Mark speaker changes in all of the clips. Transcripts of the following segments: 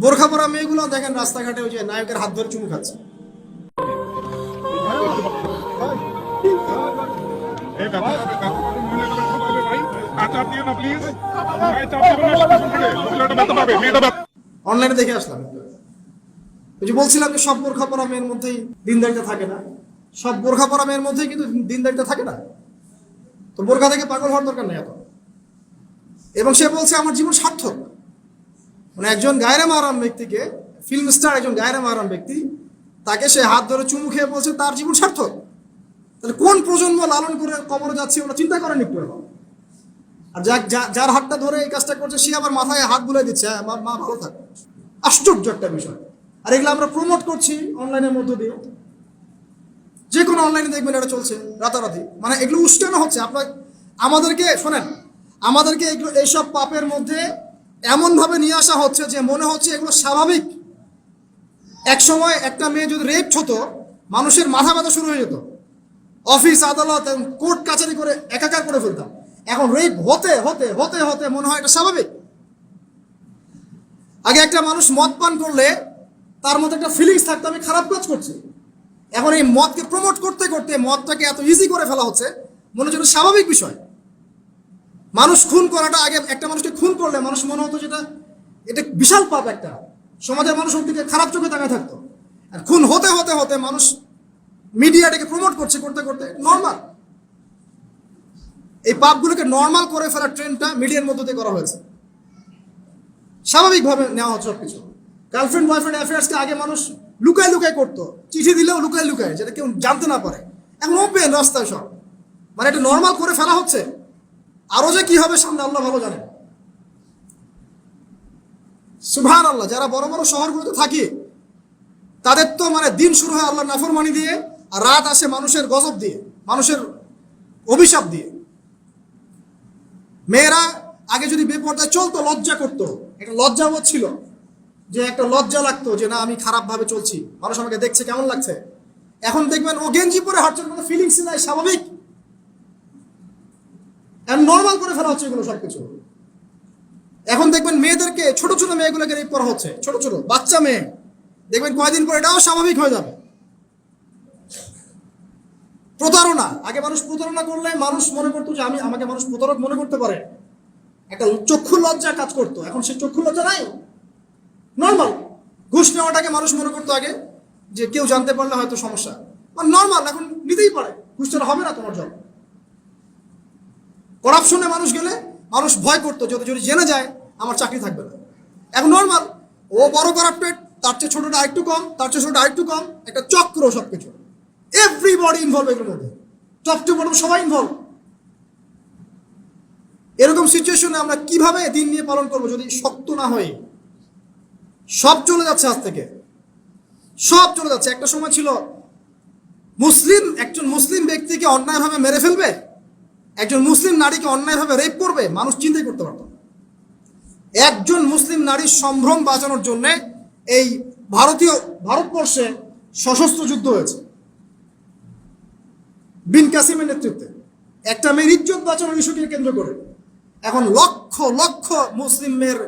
Speaker 1: বোরখা পরা মেয়েগুলো দেখেন রাস্তাঘাটে ওই যে নায়কের হাত ধরে চুমু খাচ্ছে। অনলাইনে দেখে আসলাম। ওই যে বলছিলাম যে সব বোরখা পরা মেয়ের মধ্যেই দিনদারিতা থাকে না। সব বোরখা পরা মেয়ের মধ্যেই কিন্তু দিনদারিতা থাকে না। তো বোরখা থেকে পাগল হওয়ার দরকার নেই এত। এবং সে বলছে, আমার জীবন সার্থক। মানে একজন গায়রে মারাম ব্যক্তিকে ফিল্ম স্টার একজন গায়রে মারাম ব্যক্তি তাকে সে হাত ধরে চুমু খেয়ে বলছে তার জীবন সার্থক। তাহলে কোন প্রজন্ম লালন করে কবরে যাচ্ছে ওরা চিন্তা করেন একটু। আর যা যার হাতটা ধরে এই কাজটা করছে সে আবার মাথায় হাত বুলাই দিচ্ছে হ্যাঁ, মা মা ভালো থাক। আশ্চর্য একটা বিষয়। আর এগুলো আমরা প্রমোট করছি অনলাইনের মধ্য দিয়ে। যে কোনো অনলাইনে দেখবেন এটা চলছে রাতারাতি। মানে এগুলো উস্কানো হচ্ছে। আপনার আমাদেরকে শোনেন আমাদেরকে এগুলো এইসব পাপের মধ্যে এমনভাবে নিয়ে আসা হচ্ছে যে মনে হচ্ছে এগুলো স্বাভাবিক। এক সময় একটা মেয়ে যদি রেপ হতো, মানুষের মাথা ব্যথা শুরু হয়ে যেত। অফিস, আদালত কোর্ট, কাচারি করে একাকার করে ফেলতাম। এখন রেপ হতে হতে হতে হতে মনে হয় এটা স্বাভাবিক। আগে একটা মানুষ মদ পান করলে তার মধ্যে একটা ফিলিংস থাকতো, আমি খারাপ কাজ করছি। এখন এই মদকে প্রমোট করতে করতে মদটাকে এত ইজি করে ফেলা হচ্ছে, মনে হচ্ছে স্বাভাবিক বিষয়। মানুষ খুন করাটা আগে একটা মানুষকে খুন করলে মানুষ মনে হতো যেটা, এটা বিশাল পাপ একটা। সমাজের মানুষ ওর দিকে খারাপ চোখে তাকায় থাকতো। আর খুন হতে হতে হতে মানুষ মিডিয়াটাকে প্রমোট করছে করতে করতে নর্মাল এই পাপগুলোকে নর্মাল করে ফেলার ট্রেন্ডটা মিডিয়ার মধ্য দিয়ে করা হয়েছে। স্বাভাবিকভাবে নেওয়া হচ্ছে সবকিছু। গার্লফ্রেন্ড বয়ফ্রেন্ড অ্যাফেয়ার্সকে আগে মানুষ লুকায় লুকায় করতো। চিঠি দিলেও লুকায় লুকায়, যেটা কেউ জানতে না পারে। এখন ওপেন রাস্তায় সব। মানে এটা নর্মাল করে ফেলা হচ্ছে। আরও যে কি হবে সামনে আল্লাহ ভালো জানেন। সুভান আল্লাহ যারা বড় বড় শহরগুলোতে থাকি, তাদের তো মানে দিন শুরু হয় আল্লাহ নাফরমানি দিয়ে, আর রাত আসে মানুষের গজব দিয়ে, মানুষের অভিশাপ দিয়ে। মেয়েরা আগে যদি বেপর্দায় চলতো, লজ্জা করতো। একটা লজ্জাবোধ ছিল। যে একটা লজ্জা লাগতো যে, না, আমি খারাপভাবে চলছি। মানুষ আমাকে দেখছে, কেমন লাগছে? এখন দেখবেন ও গেঞ্জি পরে হাঁটছে কোনো ফিলিংস নাই, স্বাভাবিক। নর্মাল করে ফেলা হচ্ছে এগুলো সবকিছু। এখন দেখবেন মেয়েদেরকে, ছোট ছোট মেয়েগুলোকে রেপ করা হচ্ছে, ছোট ছোট, বাচ্চা মেয়ে। দেখবেন কয়দিন পর এটাও স্বাভাবিক হয়ে যাবে। প্রতারণা, আগে মানুষ প্রতারণা করলে মানুষ মনে করতো যে আমি, আমাকে মানুষ প্রতারক মনে করতে পারে। একটা চক্ষু লজ্জা কাজ করতো, এখন সে চক্ষু লজ্জা নাই। নর্মাল ঘুষ নেওয়াটাকে মানুষ মনে করতো আগে যে কেউ জানতে পারলে হয়তো সমস্যা। নর্মাল এখন নিতেই পারে। ঘুষটা হবে না তোমার জন্য করাপশনে মানুষ গেলে মানুষ ভয় করতো যদি যদি জেনে যায়, আমার চাকরি থাকবে না। এখন নর্মাল ও বড় করাপ্টেড তার চেয়ে ছোটটা আরেকটু কম, তার চেয়ে ছোটটা আরেকটু কম, একটা চক্র সব কিছু এভরিবডি ইনভলভ এগুলোর মধ্যে। টপ টু বটম সবাই ইনভলভ এরকম সিচুয়েশনে আমরা কীভাবে দিন নিয়ে পালন করব যদি শক্ত না হয়ে সব চলে যাচ্ছে আজ থেকে। সব চলে যাচ্ছে। একটা সময় ছিল, মুসলিম, একজন মুসলিম ব্যক্তিকে অন্যায়ভাবে মেরে ফেলবে? একজন মুসলিম নারীকে অন্যায়ভাবে রেপ করবে, মানুষ চিন্তাই করতে পারত একজন মুসলিম নারীর সম্ভ্রম বাঁচানোর জন্য এই ভারতীয় ভারতবর্ষে সশস্ত্র যুদ্ধ হয়েছে। বিন কাসিমের নেতৃত্বে। একটা মেয়ের ইজ্জত বাঁচানোর ইস্যুকে কেন্দ্র করে। এখন লক্ষ লক্ষ মুসলিম মেয়ের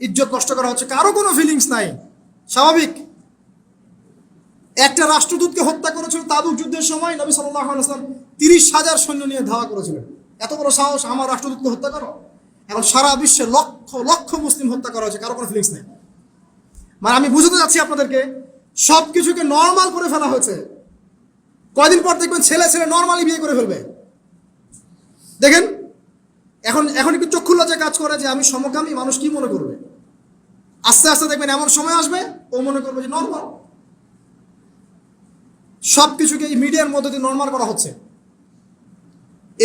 Speaker 1: ইজ্জত নষ্ট করা হচ্ছে। কারও কোনো ফিলিংস নাই। স্বাভাবিক। একটা রাষ্ট্রদূতকে হত্যা করেছিল তাবুক যুদ্ধের সময় নবী সাল্লাহ তিরিশ হাজার সৈন্য নিয়ে ধাওয়া করেছিলেন। এত বড় সাহস আমার রাষ্ট্রদূতকে হত্যা করো? এখন সারা বিশ্বে লক্ষ লক্ষ মুসলিম হত্যা করা হয়েছে, কারও কোনো ফিলিংস নেই। মানে আমি বুঝতে যাচ্ছি আপনাদেরকে সব কিছুকে নর্মাল করে ফেলা হয়েছে। কয়দিন পর দেখবেন ছেলে ছেলে নর্মালি বিয়ে করে ফেলবে। দেখেন, এখন এখন একটু চক্ষু লজ্জা কাজ করে যে আমি সমকামী, মানুষ কি মনে করবে? আস্তে আস্তে দেখবেন এমন সময় আসবে, ও মনে করবে যে নর্মাল সব কিছুকে এই মিডিয়ার মধ্যে দিয়ে নর্মাল করা হচ্ছে।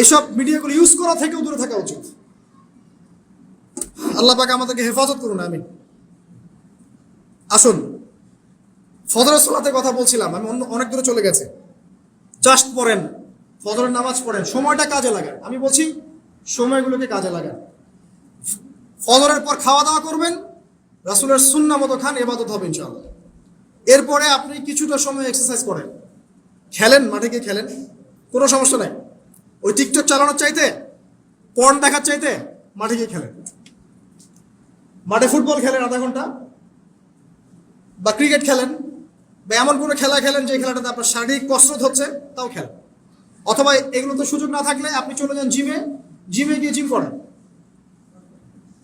Speaker 1: এসব মিডিয়াগুলো ইউজ করা থেকেও দূরে থাকা উচিত। আল্লাহ পাকে আমাদেরকে হেফাজত করুন আমি আসুন, ফজরের সোলাতে কথা বলছিলাম, আমি অন্য অনেক দূরে চলে গেছে। জাস্ট পড়েন, ফজরের নামাজ পড়েন, সময়টা কাজে লাগান। আমি বলছি, সময়গুলোকে কাজে লাগান। ফজরের পর খাওয়া দাওয়া করবেন, রাসুলের সুন্না মতো খান এবাদত হবে ইনশাআল্লাহ। এরপরে আপনি কিছুটা সময় এক্সারসাইজ করেন। খেলেন, মাঠে গিয়ে খেলেন, কোনো সমস্যা নাই। ওই টিকটক চালানোর চাইতে পর্ন দেখার চাইতে মাঠে গিয়ে খেলেন মাঠে ফুটবল খেলেন আধা ঘণ্টা, বা ক্রিকেট খেলেন, বা এমন কোনো খেলা খেলেন যে খেলাটাতে আপনার শারীরিক কসরত হচ্ছে, তাও খেলেন। অথবা এগুলোতে সুযোগ না থাকলে আপনি চলে যান জিমে জিমে গিয়ে জিম করেন।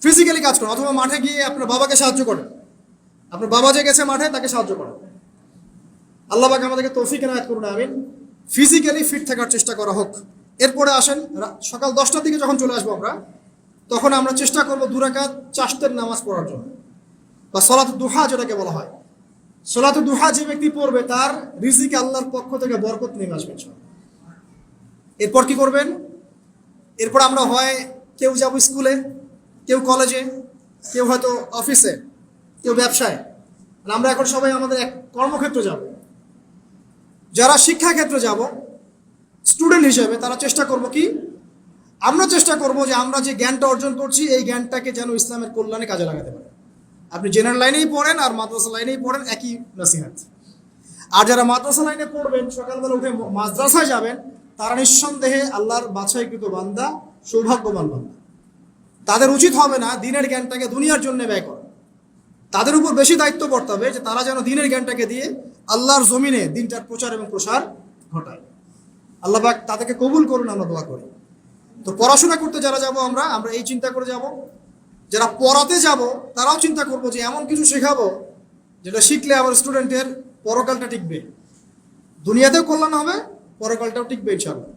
Speaker 1: ফিজিক্যালি কাজ করেন, অথবা মাঠে গিয়ে আপনার বাবাকে সাহায্য করেন। আপনার বাবা যে গেছে মাঠে, তাকে সাহায্য করেন। আল্লাহ পাক আমাদেরকে তৌফিক এনায়ত করুন, আমিন। ফিজিক্যালি ফিট থাকার চেষ্টা করা হোক। এরপরে আসেন সকাল দশটার দিকে যখন চলে আসব আমরা, তখন আমরা চেষ্টা করব দুরাকাত চাষতের নামাজ পড়ার জন্য। বা সলাত দুহা যেটাকে বলা হয়। সলাত দুহা যে ব্যক্তি পড়বে, তার রিজিকে আল্লাহর পক্ষ থেকে বরকত নেমে আসবে এরপর কি করবেন? এরপর আমরা হয়, কেউ যাব স্কুলে, কেউ কলেজে, কেউ হয়তো অফিসে, কেউ ব্যবসায়। আমরা এখন সবাই আমাদের এক কর্মক্ষেত্রে যাব। যারা শিক্ষাক্ষেত্রে যাব স্টুডেন্ট হিসেবে তারা চেষ্টা করব কি, আমরা চেষ্টা করব যে আমরা যে জ্ঞানটা অর্জন করছি, এই জ্ঞানটাকে যেন ইসলামের কল্যাণে কাজে লাগাতে পারি। আপনি জেনারেল লাইনেই পড়েন আর মাদ্রাসা লাইনেই পড়েন, একই নসিহাত আর যারা মাদ্রাসা লাইনে পড়বেন, সকালবেলা উঠে মাদ্রাসায় যাবেন, তারা নিঃসন্দেহে আল্লাহর বাছাইকৃত বান্দা, সৌভাগ্যবান বান্দা। তাদের উচিত হবে না দিনের জ্ঞানটাকে দুনিয়ার জন্য ব্যয় করা। তাদের উপর বেশি দায়িত্ব হবে যে তারা যেন দিনের জ্ঞানটাকে দিয়ে আল্লাহর জমিনে দিনটার প্রচার এবং প্রসার ঘটায়। আল্লাহ পাক তাদেরকে কবুল করুন, আমরা দোয়া করি। তো পড়াশোনা করতে যারা যাব আমরা আমরা এই চিন্তা করে যাব। যারা পড়াতে যাব, তারাও চিন্তা করব যে এমন কিছু শেখাবো যেটা শিখলে আমার স্টুডেন্টের পরকালটা টিকবে। দুনিয়াতেও কল্যাণ হবে, পরকালটাও টিকবে ইনশাআল্লাহ।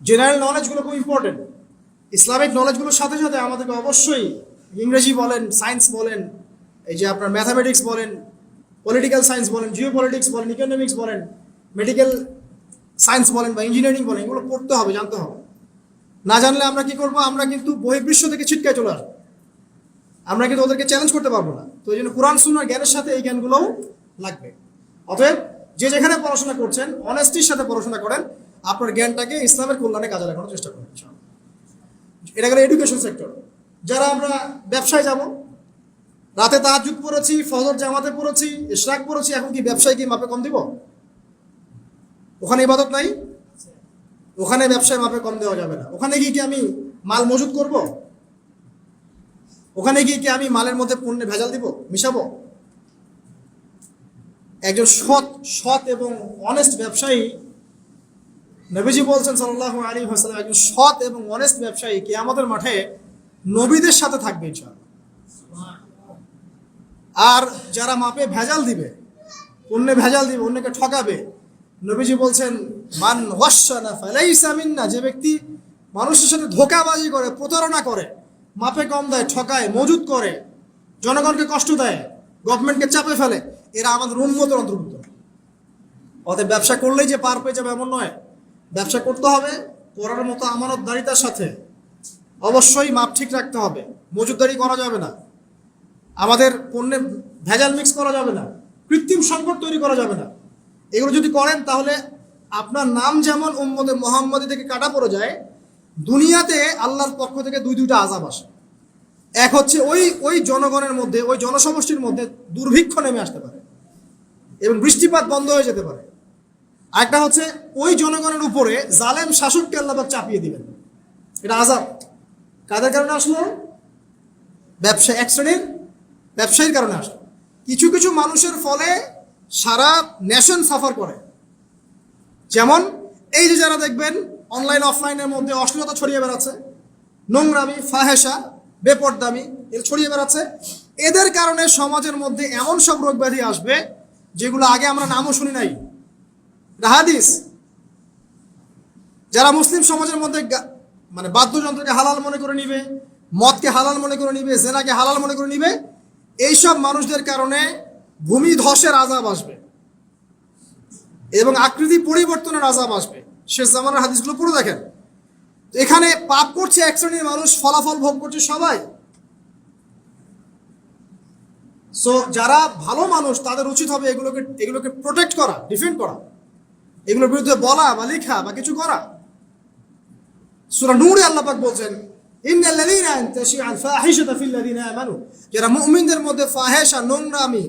Speaker 1: জেনারেল নলেজগুলো খুব ইম্পর্টেন্ট ইসলামিক নলেজগুলোর সাথে সাথে আমাদেরকে অবশ্যই ইংরেজি বলেন সায়েন্স বলেন, এই যে আপনার ম্যাথামেটিক্স বলেন পলিটিক্যাল সায়েন্স বলেন জিও পলিটিক্স বলেন ইকোনমিক্স বলেন মেডিকেল সায়েন্স বলেন বা ইঞ্জিনিয়ারিং বলেন, এগুলো পড়তে হবে, জানতে হবে। না জানলে আমরা কি করব? আমরা কিন্তু বহির্বিশ্ব থেকে ছিটকায় চলে আসব। আমরা কিন্তু ওদেরকে চ্যালেঞ্জ করতে পারব না। তো এই জন্য কোরআন, সুন্নার জ্ঞানের সাথে এই জ্ঞানগুলোও লাগবে। অতএব যে যেখানে পড়াশোনা করছেন অনেস্টির সাথে পড়াশোনা করেন, আপনার জ্ঞানটাকে ইসলামের কল্যাণে কাজে লাগানোর চেষ্টা ইনশাআল্লাহ। এটা গেল এডুকেশন সেক্টর যারা আমরা ব্যবসায় যাব, রাতে তাহাজুদ পড়েছি, ফজর জামাতে পড়েছি, ইশরাক পড়েছি, এখন কি ব্যবসায় কি মাপে কম দিব? ওখানে ইবাদত নাই? ওখানে ব্যবসায় মাপে কম দেওয়া যাবে না। ওখানে গিয়ে কি আমি মাল মজুত করব? ওখানে গিয়ে কি আমি মালের মধ্যে পণ্যে ভেজাল দিব? মিশাবো? একজন সৎ সৎ এবং অনেস্ট ব্যবসায়ী, নবীজি বলছেন সাল্লাহ আলী হাসালাম একজন সৎ এবং অনেস্ট ব্যবসায়ী কে আমাদের মাঠে নবীদের সাথে থাকবে আর যারা মাপে ভেজাল দিবে অন্যে ভেজাল দিবে, অন্যকে ঠকাবে নবীজি বলছেন, মান ওয়াসানা ফালাইসা মিন্না যে ব্যক্তি মানুষের সাথে ধোকাবাজি করে, প্রতারণা করে, মাপে কম দেয়, ঠকায় মজুদ করে, জনগণকে কষ্ট দেয় গভর্নমেন্টকে চাপে ফেলে, এরা আমাদের উন্মতের অন্তর্ভুক্ত। অতএব ব্যবসা করলেই যে পার পেয়ে যাবে এমন নয়। ব্যবসা করতে হবে করার মতো আমানতদারিতার সাথে। অবশ্যই মাপ ঠিক রাখতে হবে। মজুদদারি করা যাবে না। আমাদের পণ্যে ভেজাল মিক্স করা যাবে না। কৃত্রিম সংকট তৈরি করা যাবে না। এগুলো যদি করেন, তাহলে আপনার নাম যেমন উম্মদে মোহাম্মদী থেকে কাটা পড়ে যায়, দুনিয়াতে আল্লাহর পক্ষ থেকে দুই দুইটা আজাব আসে। এক হচ্ছে ওই ওই জনগণের মধ্যে, ওই জনসমষ্টির মধ্যে দুর্ভিক্ষ নেমে আসতে পারে এবং বৃষ্টিপাত বন্ধ হয়ে যেতে পারে। আরেকটা হচ্ছে ওই জনগণের উপরে জালেম শাসককে আল্লাহবাক চাপিয়ে দিবেন। এটা আজাব কাদের কারণে আসলো? ব্যবসা, এক শ্রেণির ব্যবসায়ীর কারণে আসলো। কিছু কিছু মানুষের ফলে সারা নেশন সাফার করে। যেমন, এই যে যারা দেখবেন অনলাইন অফলাইনের মধ্যে অশ্লীলতা ছড়িয়ে বেড়াচ্ছে, নোংরামি, ফাহেসা, বেপরদামি এর ছড়িয়ে বেড়াচ্ছে, এদের কারণে সমাজের মধ্যে এমন সব রোগ ব্যাধি আসবে, যেগুলো আগে আমরা নামও শুনি নাই। এটা হাদিস? যারা মুসলিম সমাজের মধ্যে মানে বাদ্যযন্ত্রকে হালাল মনে করে নিবে, মদকে হালাল মনে করে নিবে, জেনাকে হালাল মনে করে নিবে, এইসব মানুষদের কারণে ভূমি ধসের আজাব আসবে। এবং আকৃতি পরিবর্তনের আজাব আসবে। শেষ জামানের হাদিসগুলো পুরো দেখেন। এখানে পাপ করছে এক শ্রেণির মানুষ, ফলাফল ভোগ করছে সবাই। সো যারা ভালো মানুষ, তাদের উচিত হবে এগুলোকে এগুলোকে প্রোটেক্ট করা ডিফেন্ড করা। এগুলোর বিরুদ্ধে বলা বা লেখা বা কিছু করা। সূরা নূরে আল্লাহ পাক বলছেন যারা মুমিনদের মধ্যে ফাহেশা নোংরামি